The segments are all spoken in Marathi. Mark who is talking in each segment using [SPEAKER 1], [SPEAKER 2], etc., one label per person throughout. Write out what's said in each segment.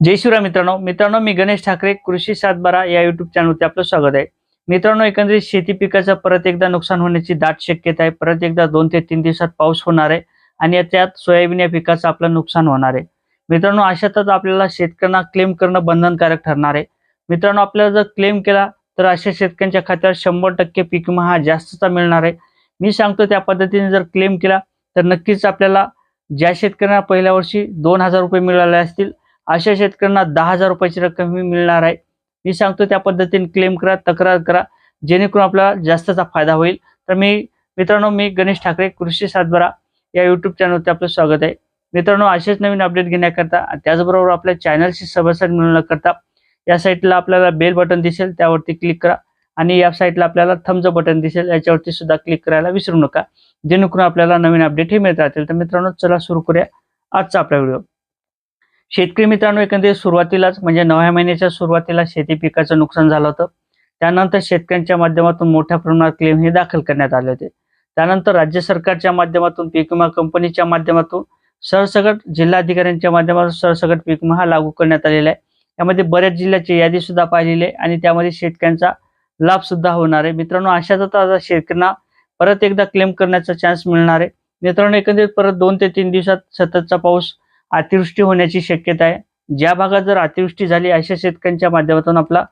[SPEAKER 1] जय शिवराय मित्रांनो. मित्रांनो मी गणेश ठाकरे कृषी सातबारा या युट्यूब चॅनलवरती आपलं स्वागत आहे. मित्रांनो एकंदरीत शेती पिकाचं परत एकदा नुकसान होण्याची दाट शक्यता आहे. परत एकदा दोन ते तीन दिवसात पाऊस होणार आहे आणि त्यात सोयाबीन या पिकाचं आपलं नुकसान होणार आहे. मित्रांनो अशातच आपल्याला शेतकऱ्यांना क्लेम करणं बंधनकारक ठरणार आहे. मित्रांनो आपल्याला जर क्लेम केला तर अशा शेतकऱ्यांच्या खात्यावर शंभर टक्के पीक हा जास्तचा मिळणार आहे. मी सांगतो त्या पद्धतीने जर क्लेम केला तर नक्कीच आपल्याला ज्या शेतकऱ्यांना पहिल्या वर्षी दोन हजार रुपये मिळाले असतील अशा शेतकऱ्यांना दहा हजार रुपयाची रक्कम ही मिळणार आहे. मी सांगतो त्या पद्धतीने क्लेम करा तक्रार करा जेणेकरून आपल्याला जास्तचा फायदा होईल. तर मी मित्रांनो मी गणेश ठाकरे कृषी सातबारा या यूट्यूब चॅनलवरती आपलं स्वागत आहे. मित्रांनो असेच नवीन अपडेट घेण्याकरता त्याचबरोबर आपल्या चॅनलशी सभासद मिळवण्याकरता या साईटला आपल्याला बेल बटन दिसेल त्यावरती क्लिक करा आणि या साईटला आपल्याला थम्स बटन दिसेल याच्यावरती सुद्धा क्लिक करायला विसरू नका. जेणेकरून आपल्याला नवीन अपडेट हे मिळत राहतील. तर मित्रांनो चला सुरू करूया आजचा आपला व्हिडिओ शेतकरी मित्रांनो एकंदरीत सुरुवातीलाच म्हणजे नव्या महिन्याच्या सुरुवातीला शेती पिकाचं नुकसान झालं होतं. त्यानंतर शेतकऱ्यांच्या माध्यमातून मोठ्या प्रमाणात क्लेम हे दाखल करण्यात आले होते. त्यानंतर राज्य सरकारच्या माध्यमातून पीक विमा कंपनीच्या माध्यमातून सरसकट जिल्हाधिकाऱ्यांच्या माध्यमातून सरसकट पीक विमा हा लागू करण्यात आलेला आहे. यामध्ये बऱ्याच जिल्ह्याची यादी सुद्धा पाहिलेली आहे आणि त्यामध्ये शेतकऱ्यांचा लाभ सुद्धा होणार आहे. मित्रांनो अशातच आता शेतकऱ्यांना परत एकदा क्लेम करण्याचा चान्स मिळणार आहे. मित्रांनो एकंदरीत परत दोन ते तीन दिवसात सततचा पाऊस अतिवृष्टी होण्याची शक्यता आहे. ज्या भागात जर अतिवृष्टी झाली अशा शेतकऱ्यांच्या माध्यमातून आपला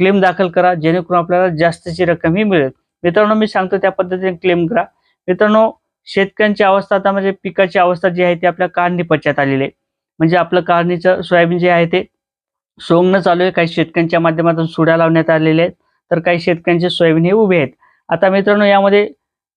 [SPEAKER 1] क्लेम दाखल करा जेणेकरून आपल्याला जास्तची रक्कम ही मिळेल. मित्रांनो मी सांगतो त्या पद्धतीने क्लेम करा. मित्रांनो शेतकऱ्यांची अवस्था आता म्हणजे पिकाची अवस्था जी आहे ती आपल्या काढणी पश्चात आलेली आहे. म्हणजे आपलं काढणीचं सोयाबीन जे आहे ते सोंगणं चालू आहे. काही शेतकऱ्यांच्या माध्यमातून सुड्या लावण्यात आलेल्या आहेत. तर काही शेतकऱ्यांचे सोयाबीन हे उभे आहेत. आता मित्रांनो यामध्ये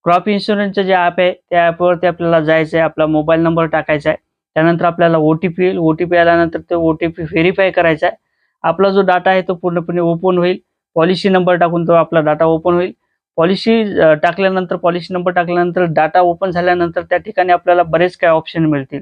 [SPEAKER 1] क्रॉप इन्शुरन्सचं जे ॲप आहे त्या ॲपवरती आपल्याला जायचं आहे. आपला मोबाईल नंबर टाकायचा आहे. त्यानंतर आपल्याला ओ टी पी येईल ओ टी पी आल्यानंतर ते ओ टी पी व्हेरीफाय करायचा आहे आपला जो डाटा आहे तो पूर्णपणे ओपन होईल. पॉलिसी नंबर टाकून तो आपला डाटा ओपन होईल. पॉलिसी टाकल्यानंतर पॉलिसी नंबर टाकल्यानंतर डाटा ओपन झाल्यानंतर त्या ठिकाणी आपल्याला बरेच काही ऑप्शन मिळतील.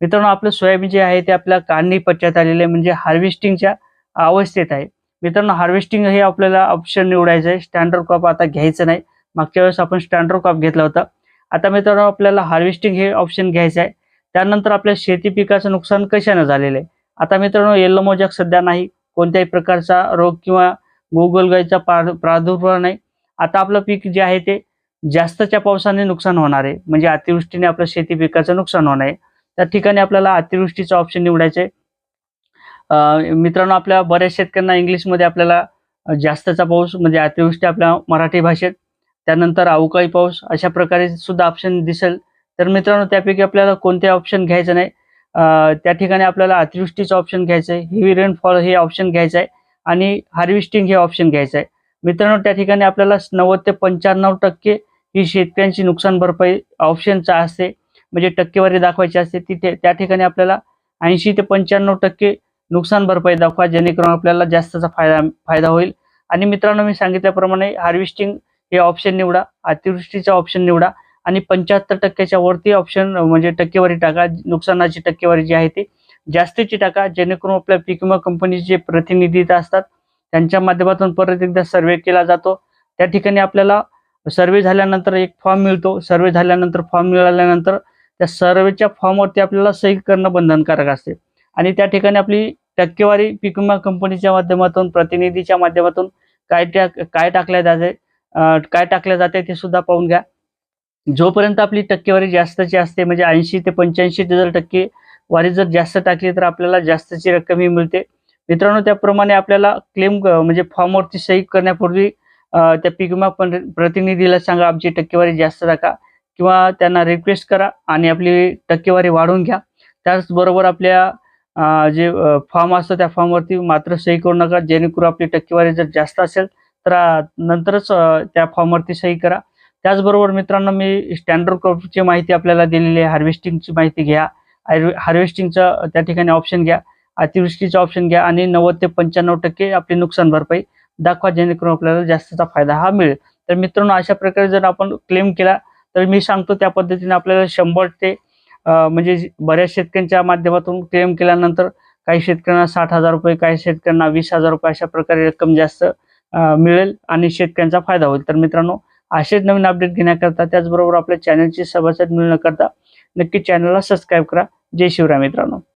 [SPEAKER 1] मित्रांनो आपलं सोयाबीन जे आहे ते आपल्या काढणी पश्चात आलेले आहे म्हणजे हार्वेस्टिंगच्या अवस्थेत आहे. मित्रांनो हार्वेस्टिंग हे आपल्याला ऑप्शन निवडायचं आहे. स्टँडर्ड क्रॉप आता घ्यायचं नाही. मागच्या वेळेस आपण स्टँडर्ड क्रॉप घेतला होता. आता मित्रांनो आपल्याला हार्वेस्टिंग हे ऑप्शन घ्यायचं आहे. त्यानंतर आपल्या शेती पिकाचं नुकसान कशानं झालेलं आहे? आता मित्रांनो येल्लो मोजॅक सध्या नाही. कोणत्याही प्रकारचा रोग किंवा गोगलगाईचा प्रादुर्भाव नाही. आता आपलं पीक जे आहे ते जास्तच्या पावसाने नुकसान होणार आहे. म्हणजे अतिवृष्टीने आपलं शेती पिकाचं नुकसान होणार आहे. त्या ठिकाणी आपल्याला अतिवृष्टीचं ऑप्शन निवडायचं आहे. मित्रांनो आपल्या बऱ्याच शेतकऱ्यांना इंग्लिशमध्ये आपल्याला जास्तचा पाऊस म्हणजे अतिवृष्टी आपल्या मराठी भाषेत. त्यानंतर अवकाळी पाऊस अशा प्रकारे सुद्धा ऑप्शन दिसेल. तर मित्रांनो त्यापैकी आपल्याला कोणते ऑप्शन घ्यायचं नाही. त्या ठिकाणी आपल्याला अतिवृष्टीचं ऑप्शन घ्यायचं आहे हेवी रेनफॉल हे ऑप्शन घ्यायचं आहे आणि हार्वेस्टिंग हे ऑप्शन घ्यायचं आहे. मित्रांनो त्या ठिकाणी आपल्याला नव्वद ते पंच्याण्णव टक्के ही शेतकऱ्यांची नुकसान भरपाई ऑप्शनचा असते. म्हणजे टक्केवारी दाखवायची असते. तिथे त्या ठिकाणी आपल्याला ऐंशी ते पंच्याण्णव टक्के नुकसान भरपाई दाखवा जेणेकरून आपल्याला जास्तचा फायदा फायदा होईल. आणि मित्रांनो मी सांगितल्याप्रमाणे हार्वेस्टिंग हे ऑप्शन निवडा अतिवृष्टीचा ऑप्शन निवडा. आणि पंच्याहत्तर टक्क्याच्या वरती ऑप्शन म्हणजे टक्केवारी टाका. नुकसानाची टक्केवारी जी आहे ती जास्तीची टाका. जेणेकरून आपल्या पीक विमा कंपनीचे जे प्रतिनिधी असतात. त्यांच्या माध्यमातून परत एकदा सर्वे केला जातो. त्या ठिकाणी आपल्याला सर्वे झाल्यानंतर एक फॉर्म मिळतो. सर्वे झाल्यानंतर फॉर्म मिळाल्यानंतर त्या सर्वेच्या फॉर्मवरती आपल्याला सही करणं बंधनकारक असते. आणि त्या ठिकाणी आपली टक्केवारी पीक विमा कंपनीच्या माध्यमातून प्रतिनिधीच्या माध्यमातून काय टाक काय टाकल्या जाते काय टाकल्या जाते ते सुद्धा पाहून घ्या. जोपर्यंत आपली टक्केवारी जास्तची असते म्हणजे ऐंशी ते पंच्याऐंशी जर टक्के वारी जर जास्त टाकली तर आपल्याला जास्तची रक्कम ही मिळते. मित्रांनो त्याप्रमाणे आपल्याला क्लेम म्हणजे फॉर्मवरती सही करण्यापूर्वी त्या पीक विमा प्रतिनिधीला सांगा आमची टक्केवारी जास्त टाका किंवा त्यांना रिक्वेस्ट करा आणि आपली टक्केवारी वाढवून घ्या. त्याचबरोबर आपल्या जे फॉर्म असतं त्या फॉर्मवरती मात्र सही करू नका. जेणेकरून आपली टक्केवारी जर जास्त असेल तर नंतरच त्या फॉर्मवरती सही करा. त्याचबरोबर मित्रांनो मी स्टँडर्ड क्रॉपची माहिती आपल्याला दिलेली आहे. हार्वेस्टिंगची माहिती घ्या. हार्वेस्टिंगचं त्या ठिकाणी ऑप्शन घ्या. अतिवृष्टीचा ऑप्शन घ्या आणि नव्वद ते पंच्याण्णव टक्के आपली नुकसान भरपाई दाखवा जेणेकरून आपल्याला जास्तचा फायदा हा मिळेल. तर मित्रांनो अशा प्रकारे जर आपण क्लेम केला तर मी सांगतो त्या पद्धतीने आपल्याला शंभर ते म्हणजे बऱ्याच शेतकऱ्यांच्या माध्यमातून क्लेम केल्यानंतर काही शेतकऱ्यांना साठ हजार रुपये काही शेतकऱ्यांना वीस हजार रुपये अशा प्रकारे रक्कम जास्त मिळेल आणि शेतकऱ्यांचा फायदा होईल. तर मित्रांनो असेच नवीन अपडेट घेण्याकरता त्याचबरोबर आपल्या चॅनलची सभासद मिळण्याकरता नक्की चॅनलला सबस्क्राईब करा. जय शिवराय मित्रांनो.